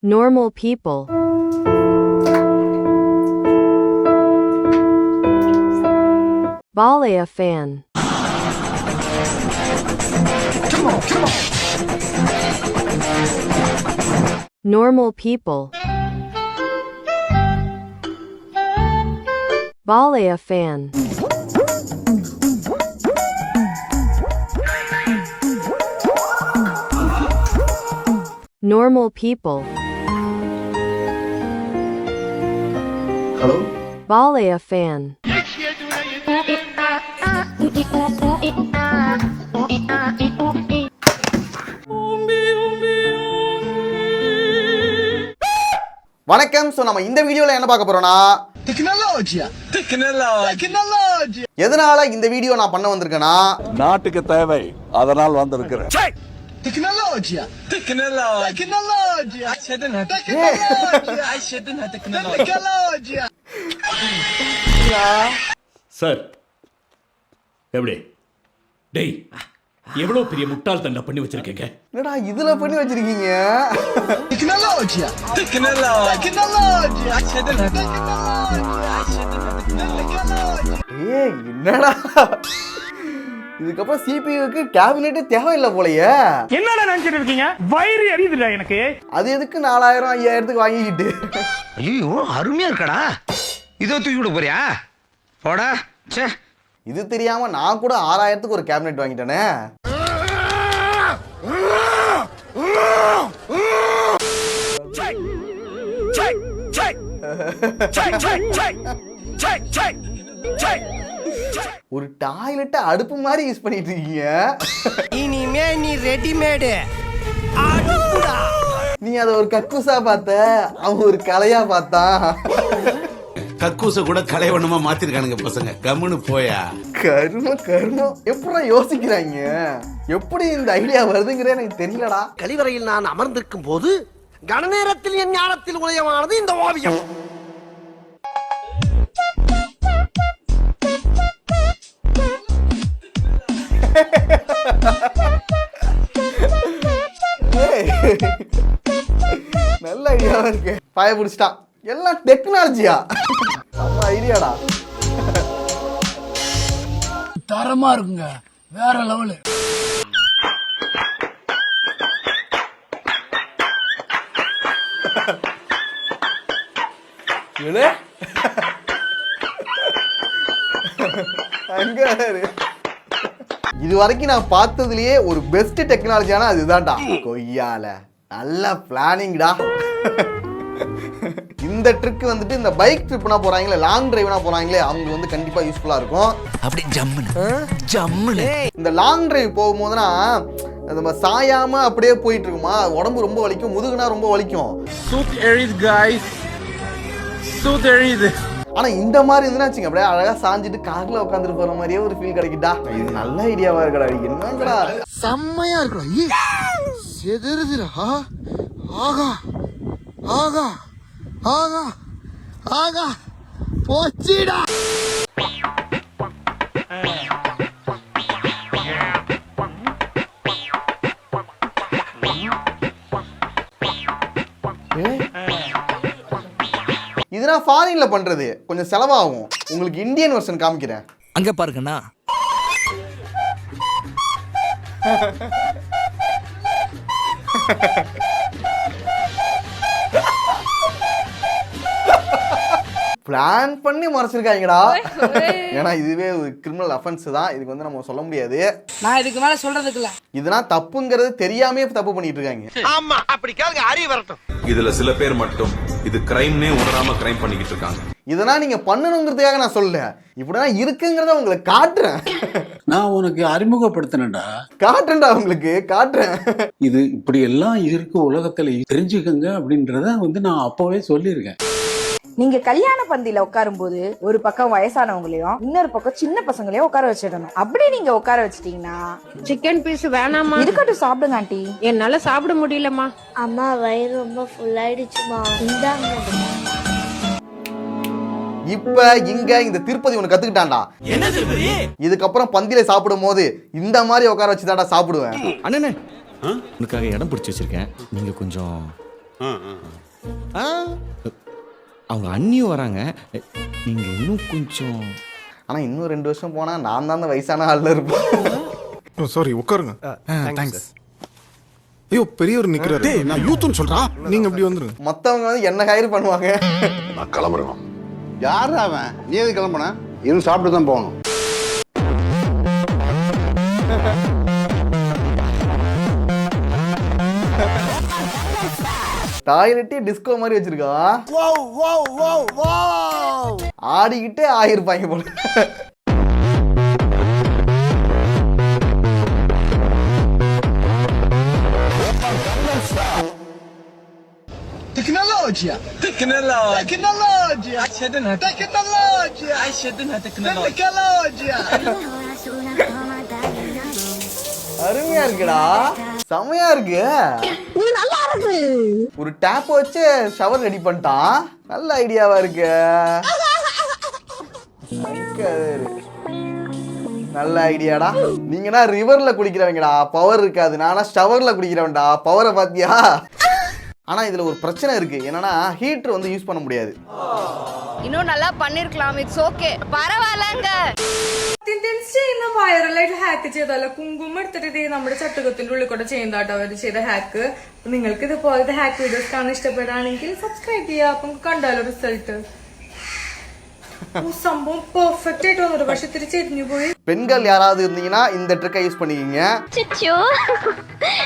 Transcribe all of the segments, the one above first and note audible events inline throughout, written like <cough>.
Normal people. Balea fan. Normal people. Balea fan. Normal people. Hello Balea fan. வணக்கம் so நம்ம இந்த வீடியோவில் என்ன பார்க்க போறோம்னா Tecnologia. Tecnologia. எதனால இந்த வீடியோ நான் பண்ண வந்திருக்கேன்னா நாட்டுக்கு தேவை அதனால் வந்திருக்கிறேன் Tecnologia. Tecnologia. Tecnologia. Tecnologia. Tecnologia. Sir எப்படி டேய் எவ்வளோ பெரிய முட்டாள் தண்டை பண்ணி வச்சிருக்கீங்க என்னடா இதுல பண்ணி வச்சிருக்கீங்க Tecnologia. Tecnologia. Tecnologia. Tecnologia. ஏய் என்னடா இதுக்கப்புறம் சிபியூக்கு கேபினெட்டே தேவையில்லை போலயே. என்னடா நினைச்சிட்டு இருக்கீங்க? வயிறு எரியுதுடா எனக்கு. அது எதுக்கு நாலாயிரம் ஐயாயிரத்துக்கு வாங்கிக்கிட்டு? ஐயோ அருமையா இருக்கடா. இதோ தூக்கி விட போறியா? போடா. ச்சே. இது தெரியாம நான் கூட ஆறாயிரத்துக்கு ஒரு கேபினெட் வாங்கிட்டேனே. ஒரு டாய்லெட்டை அடுப்பு மாதிரி யூஸ் பண்ணிட்டு இருக்கீங்க. இனிமே நீ ரெடிமேடு நீ அதை ஒரு கக்கூசா பார்த்த? அவன் ஒரு கலையா பார்த்தான் கக்கூச கூட கலைவண்ணமா மாத்திருக்கானுங்க பசங்க. கம்முன்னு போயா. கருமம் கருமம் எப்படா யோசிக்கிறாங்க? எப்படி இந்த ஐடியா வருதுங்கிறே எனக்கு தெரியலடா. கழிவறையில் நான் அமர்ந்திருக்கும் போது கனநேரத்தில் என் ஞானத்தில் உதயமானது இந்த ஓவியம். ஐடியாவா இருக்கு. பாய பிடிச்சிட்டான் எல்லாம் டெக்னாலஜியா நம்ம ஐடியாடா தரமா இருக்குங்க. வேற லெவலு அங்க. இது வரைக்கும் நான் பார்த்ததுலயே ஒரு பெஸ்ட் டெக்னாலஜியான அதுதான்டா. கொய்யால. நல்ல பிளானிங்டா இந்த ட்ரிக் வந்துட்டு இந்த பைக் ட்ரிப்னா போறாங்களே லாங் டிரைவ்னா போறாங்களே அவங்க வந்து கண்டிப்பா யூஸ்ஃபுல்லா இருக்கும். அப்படி ஜம்முன்னு ஜம்முன்னு இந்த லாங் டிரைவ் போகும்போதுனா நம்ம சாயாம அப்படியே போயிட்டு இருக்குமா உடம்பு ரொம்ப வலிக்கும் முதுகுனா ரொம்ப வலிக்கும். ஆனா இந்த மாதிரி வச்சுங்க அப்படியே அழகா சாஞ்சிட்டு கார்ல உட்காந்துட்டு போற மாதிரியே ஒரு ஃபீல் கிடைக்குதா இது நல்ல ஐடியாவா இருக்கடா என்னங்கடா? செம்மையா இருக்குடா செதறுதுடா. ஆகா ஆகா ஆகா ஆகா போச்சுடா. இது நான் ஃபாரின்ல பண்றது. கொஞ்சம் செலவாகும். உங்களுக்கு இந்தியன் வெர்ஷன் காமிக்கிறேன். அங்க பாருங்கண்ணா. பிளான் பண்ணி மறைச்சிருக்காங்கடா. ஏன்னா இதுவே ஒரு கிரிமினல் அஃபென்ஸ் தான். இதுக்கு வந்து நம்ம சொல்ல முடியாது. நான் இதுக்கு மேல சொல்றதுக்கு இல்ல. இதெல்லாம் தப்புங்கிறது தெரியாமே தப்பு பண்ணிட்டு இருக்காங்க. ஆமா அப்படி கேளுங்க அறிவு வரட்டும். இதுல சில பேர் மட்டும் இது கிரைம்னே உணராம கிரைம் பண்ணிக்கிட்டு இருக்காங்க. இதெல்லாம் நீங்க பண்ணணுங்கிறதுக்காக நான் சொல்லல. இப்படிதான் இருக்குங்கிறத உங்களுக்கு காட்டுறேன். நான் உனக்கு அறிமுகப்படுத்தினேன்டா. காட்டுறேன்டா உங்களுக்கு காட்டுறேன். இது இப்படி எல்லாம் இருக்கு உலகத்துல. தெரிஞ்சுக்கங்க அப்படின்றத வந்து நான் அப்பவே சொல்லியிருக்கேன். நீங்க கல்யாண பந்தியில உட்காரும் போது ஒரு பக்கம் வயசானவங்களையும் இன்னொரு பக்கம் சின்ன பசங்களையும் உட்கார வச்சிடணும். அப்படி நீங்க உட்கார வச்சிட்டீங்கன்னா சிக்கன் பீஸ் வேணாமா இருக்கட்டும் சாப்பிடுங்க ஆண்டி. என்னால சாப்பிட முடியலம்மா. அம்மா வயிறு ரொம்ப ஃபுல் ஆயிடுச்சுமா இந்தாங்க. இப்ப இங்க இந்த திருப்பதி உனக்கு கத்துக்கிட்டான்டா. இதுக்கப்புறம் பந்தியில சாப்பிடும் போது இந்த மாதிரி உட்கார வச்சு தான்டா சாப்பிடுவேன். அண்ணனே. உனக்காக இடம் பிடிச்சி வச்சிருக்கேன். நீங்க கொஞ்சம் அவங்க அண்ணியும் வராங்க. நீங்க இன்னும் கொஞ்சம். ஆனா இன்னும் ரெண்டு வருஷம் போனா நான் தான் அந்த வயசான ஆள்ல இருப்பேன். சாரி உட்காருங்க. தேங்க்ஸ் ஐயோ பெரியவர் நிக்கிறாரு. நான் யூத்னு சொல்றா? நீங்க இப்படி வந்துருங்க. மத்தவங்க வந்து என்ன கயிறு பண்ணுவாங்க? நான் கிளம்புறேன். யார் அவன்? நீ எது கிளம்புன? இன்னும் சாப்பிட்டு தான் போகணும். <laughs> டாய்லெட்டே டிஸ்கோ மாதிரி வச்சிருக்கா ஆடிக்கிட்டே ஆயிருப்பாங்க போல تكنولوجيا تكنولوجيا تكنولوجيا عشدنا تكنولوجيا عشدنا تكنولوجيا அருமையா இருக்குடா செமையா இருக்கு. நல்லா இருக்கு. ஒரு டேப் வச்சு ஷவர் ரெடி பண்ணிட்டான். நல்ல ஐடியாவா இருக்கு. நல்ல ஐடியாடா நீங்கடா ரிவர்ல குளிக்கிறவங்கடா. பவர் இருக்காது. நானா ஷவர்ல குடிக்கிறவன்டா பவரை பாத்தியா? ஆனா இதுல ஒரு பிரச்சனை இருக்கு. என்னன்னா ஹீட்டர் வந்து யூஸ் பண்ண முடியாது. இன்னும் நல்லா பண்ணிருக்கலாம். இட்ஸ் ஓகே பரவாயில்லங்க. പരവായില്ലങ്ക ചെയ്യുന്ന വൈറലായിട്ട് ഹാക്ക് ചെയ്തല്ലോ കുങ്കുമം എടുത്തിട്ട് നമ്മുടെ ചട്ടുകത്തിന്റെ ഉള്ളിൽ കൂടെ ചെയ്യുന്നതാട്ടോ അവർ ചെയ്ത ഹാക്ക് നിങ്ങൾക്ക് ഇതുപോലത്തെ ഹാക്ക് വീഡിയോസ് കാണാൻ ഇഷ്ടപ്പെടുകയാണെങ്കിൽ സബ്സ്ക്രൈബ് ചെയ്യുക. അപ്പം കണ്ടാലോ റിസൾട്ട് സംഭവം പെർഫെക്റ്റ് ആയിട്ട് വന്നിട്ട് പക്ഷെ ഇത്തിരി ചെരിഞ്ഞു പോയി பெண்கள் யாராவது இருந்தீங்கன்னா இந்த ட்ரிக்கை யூஸ் பண்ணிக்கிங்க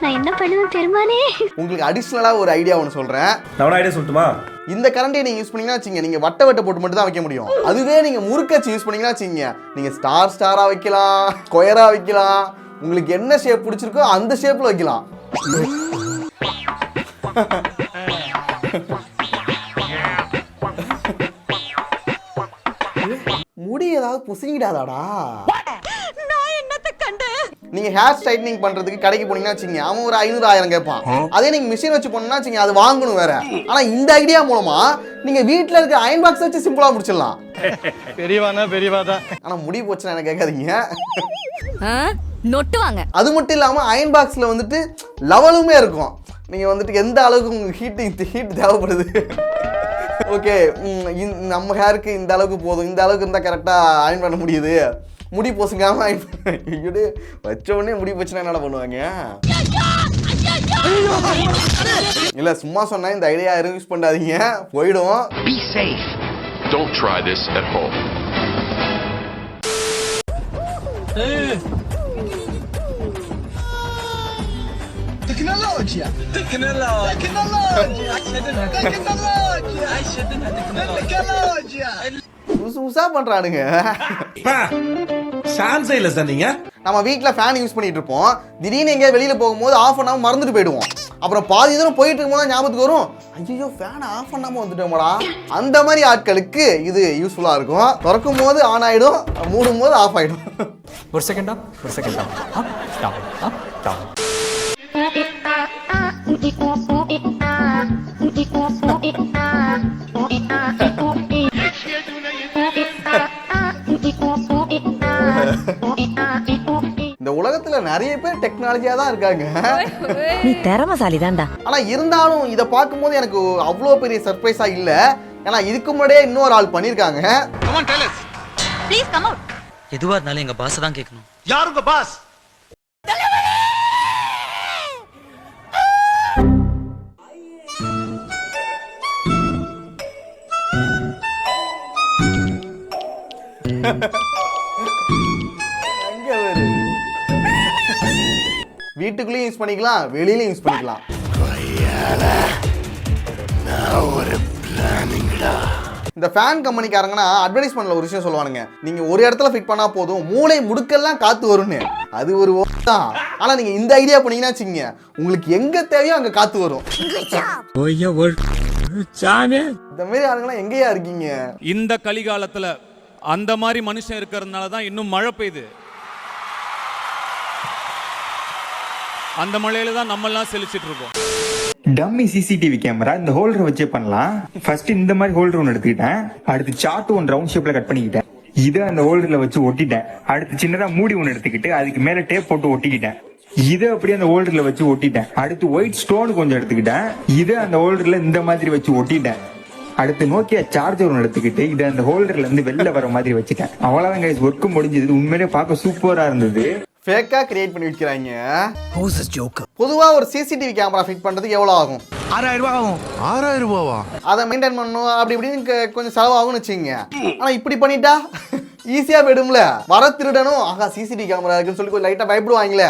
நான் என்ன பண்ணுவேன் பெருமானே உங்களுக்கு அடிஷ்னலா ஒரு ஐடியா ஒன்று சொல்றேன் நான் ஐடியா சொல்லட்டுமா இந்த கரண்டியை நீங்க யூஸ் பண்ணீங்கன்னா வச்சுங்க நீங்க வட்ட வட்ட போட்டு மட்டும் தான் வைக்க முடியும் அதுவே நீங்க முறுக்கச்சு யூஸ் பண்ணீங்கன்னா வச்சுங்க நீங்க ஸ்டார் ஸ்டாரா வைக்கலாம் ஸ்கொயரா வைக்கலாம் உங்களுக்கு என்ன ஷேப் பிடிச்சிருக்கோ அந்த ஷேப்ல வைக்கலாம் முடி ஏதாவது புசிங்கிடாதாடா? நீங்க ஹேர் ஸ்ட்ரைட்னிங் பண்றதுக்கு கடைக்கு போனீங்கன்னா வச்சுங்க அவன் ஒரு ஐநூறு ஆயிரம் கேட்பான் அதே நீங்க மிஷின் வச்சு பண்ணா வச்சுங்க அது வாங்கணும் வேற. ஆனா இந்த ஐடியா மூலமா நீங்க வீட்ல இருக்க அயன் பாக்ஸ் வச்சு சிம்பிளா முடிச்சிடலாம். பெரியவானா பெரியவாதான் ஆனா முடி போச்சுன்னா என்ன கேட்காதீங்க. நொட்டுவாங்க. அது மட்டும் இல்லாம அயன் பாக்ஸ்ல வந்துட்டு லெவலுமே இருக்கும். நீங்க வந்துட்டு எந்த அளவுக்கு உங்களுக்கு ஹீட் ஹீட் தேவைப்படுது? ஓகே நம்ம ஹேருக்கு இந்த அளவுக்கு போதும் இந்த அளவுக்கு இருந்தால் கரெக்டாக அயன் பண்ண முடியுது முடி போசுக்காம அயன் பண்ண வச்ச உடனே முடி போச்சுன்னா என்ன பண்ணுவாங்க இல்ல சும்மா சொன்னா இந்த ஐடியா யாரும் யூஸ் பண்ணாதீங்க போயிடும் Be safe. Don't try this at home. تكنولوجيا تكنولوجيا تكنولوجيا عشدنا تكنولوجيا عشدنا تكنولوجيا புதுசு புதுசா பண்றானுங்க சான்ஸே இல்ல சார் நீங்க நம்ம வீட்டில் ஃபேன் யூஸ் பண்ணிட்டு இருப்போம் திடீர்னு எங்கேயாவது வெளியில போகும்போது ஆஃப் பண்ணாம மறந்துட்டு போயிடுவோம் அப்புறம் பாதி தூரம் போயிட்டு இருக்கும்போது தான் ஞாபகத்துக்கு வரும் ஐயோ ஃபேனை ஆஃப் பண்ணாம வந்துட்டோமடா அந்த மாதிரி ஆட்களுக்கு இது யூஸ்ஃபுல்லா இருக்கும் திறக்கும் போது ஆன் ஆயிடும் மூடும் போது ஆஃப் ஆயிடும் ஒரு செகண்டா ஒரு செகண்டா ஸ்டாப் ஸ்டாப் இந்த உலகத்துல நிறைய பேர் டெக்னாலஜியா தான் இருக்காங்க. நீ திறமசாலி தான்டா ஆனா இருந்தாலும் இதை பார்க்கும்போது எனக்கு அவ்வளோ பெரிய சர்ப்ரைஸா இல்ல. ஏன்னா இதுக்கு முன்னாடியே இன்னொரு ஆள் பண்ணியிருக்காங்க. ப்ளீஸ் கம் அவுட் எதுவா இருந்தாலும் எங்க பாஸ் தான் கேட்கணும். யாருங்க பாஸ் வீட்டுக்குள்ளேயும் யூஸ் பண்ணிக்கலாம் வெளியிலையும் யூஸ் பண்ணிக்கலாம். இந்த ஃபேன் கம்பெனிக்காரங்கன்னா அட்வர்டைஸ்மெண்ட்ல ஒரு விஷயம் சொல்லுவானுங்க. நீங்க ஒரு இடத்துல ஃபிட் பண்ணா போதும் மூளை முடுக்கெல்லாம் காத்து வரும்னு. அது ஒரு தான். ஆனா நீங்க இந்த ஐடியா பண்ணீங்கன்னா வச்சுங்க உங்களுக்கு எங்க தேவையோ அங்க காத்து வரும். இந்த மாதிரி ஆளுங்களாம் எங்கேயா இருக்கீங்க? இந்த கலிகாலத்துல அந்த மாதிரி மனுஷன் இருக்கிறதுனால தான் இன்னும் மழை பெய்யுது. அந்த மழையில தான் நம்ம எல்லாம் செழிச்சிட்டு இருக்கோம் டம்மி சிசிடிவி கேமரா இந்த ஹோல்டர் வச்சே பண்ணலாம். ஃபர்ஸ்ட் இந்த மாதிரி ஹோல்டர் ஒன்று எடுத்துக்கிட்டேன். அடுத்து சார்ட் ஒன் ரவுண்ட் ஷேப்ல கட் பண்ணிக்கிட்டேன். இதை அந்த ஹோல்டர்ல வச்சு ஒட்டிட்டேன். அடுத்து சின்னதா மூடி ஒன்று எடுத்துக்கிட்டு அதுக்கு மேல டேப் போட்டு ஒட்டிக்கிட்டேன். இதை அப்படியே அந்த ஹோல்டர்ல வச்சு ஒட்டிட்டேன். அடுத்து ஒயிட் ஸ்டோன் கொஞ்சம் எடுத்துக்கிட்டேன். இதை அந்த ஹோல்டர்ல இந்த மாதிரி வச்சு ஒட்டிட்டேன். அடுத்து நோக்கியா சார்ஜர் ஒன்று எடுத்துக்கிட்டு இதை அந்த ஹோல்டர்ல இருந்து வெளில வர மாதிரி வச்சுட்டேன். அவ்வளவுதான் கைஸ் ஒர்க்கு முடிஞ்சது. உண்மையிலே பார்க்க சூப்பரா இருந்தது. ஃபேக்கா கிரியேட் பண்ணி விற்கிறாங்க பொதுவா ஒரு சிசிடிவி கேமரா ஃபிட் பண்றதுக்கு எவ்வளவு ஆகும் ஆறாயிரம் ரூபாய் ஆகும்? ஆறாயிரம் ரூபாவா அதை மெயின்டைன் பண்ணணும் அப்படி இப்படின்னு கொஞ்சம் செலவாகும்னு வச்சுங்க ஆனா இப்படி பண்ணிட்டா <laughs> ஈஸியா போயிடும்ல. வர திருடனும் ஆகா சிசிடிவி கேமரா இருக்குன்னு சொல்லி கொஞ்சம் லைட்டா பயப்படுவாங்களே.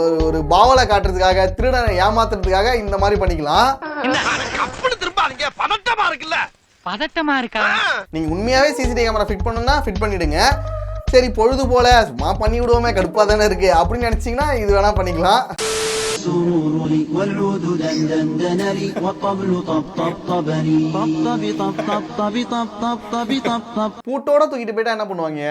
ஒரு ஒரு பாவலை காட்டுறதுக்காக திருடனை ஏமாத்துறதுக்காக இந்த மாதிரி பண்ணிக்கலாம். பதட்டமா இருக்கா? நீங்க உண்மையாவே சிசிடிவி கேமரா ஃபிட் பண்ணணும்னா ஃபிட் பண்ணிடுங்க. சரி பொழுது போல சும்மா பண்ணி விடுவோமே கடுப்பா தானே இருக்கு. அப்படின்னு நினைச்சீங்கன்னா இது வேணா பண்ணிக்கலாம். பூட்டோட தூக்கிட்டு போயிட்டா என்ன பண்ணுவாங்க?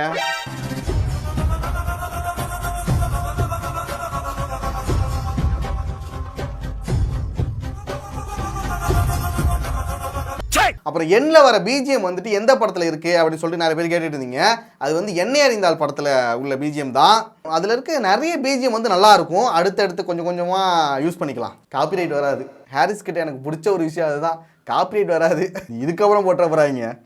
அப்புறம் எண்ணில் வர பிஜிஎம் வந்துட்டு எந்த படத்தில் இருக்கு அப்படின்னு சொல்லிட்டு நிறைய பேர் கேட்டுட்டு இருந்தீங்க அது வந்து எண்ணெய் அறிந்தால் படத்தில் உள்ள பிஜிஎம் தான். அதில் இருக்க நிறைய பிஜிஎம் வந்து நல்லா இருக்கும். அடுத்தடுத்து கொஞ்சம் கொஞ்சமாக யூஸ் பண்ணிக்கலாம். காப்பிரைட் வராது. ஹாரிஸ் கிட்ட எனக்கு பிடிச்ச ஒரு விஷயம் அதுதான். காப்பிரைட் வராது. இதுக்கப்புறம் போட்டுற போகிறாங்க